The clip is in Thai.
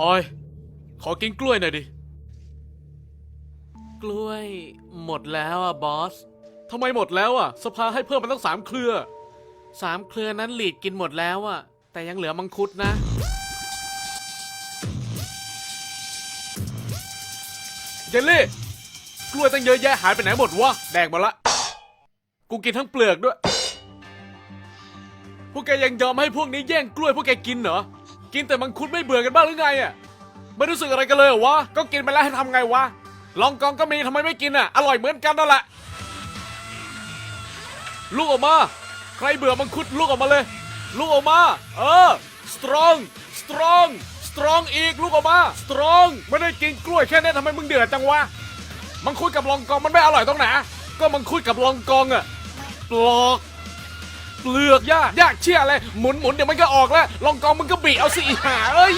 ออย ขอกินกล้วยหน่อยดิ กล้วย หมดแล้วอะบอส ทำไมหมดแล้วอะ สภาให้เพิ่มมาตั้งสามเครือ สามเครือนั้นหลีดกินหมดแล้วอะ แต่ยังเหลือมังคุดนะ เจลลี่ กล้วยตั้งเยอะแยะหายไปไหนหมดวะ แดกหมดละ กูกินทั้งเปลือกด้วย พวกแกยังยอมให้พวกนี้แย่งกล้วยพวกแกกินเหรอ กินแต่มังคุดไม่เบื่อกันบ้างหรือไงอะไม่รู้สึกอะไรกันเลยเหรอวะก็กินไปแล้วให้ทำไงวะลองกองก็มีทำไมไม่กินอะอร่อยเหมือนกันนั่นแหละลูกออกมา ใครเบื่อมังคุดลูกออกมาเลย ลูกออกมา เออ strong strong strong อีกลูกออกมา strong ไม่ได้กินกล้วยแค่นี้ทำไมมึงเดือดจังวะมังคุดกับลองกองมันไม่อร่อยตรงไหนก็มังคุดกับลองกองอะปลอก เปลือกยากยากเชี่ยอะไรหมุนหมุนเดี๋ยวมันก็ออกแล้วลองกองมึงก็บีเอาสิหาเอ้ย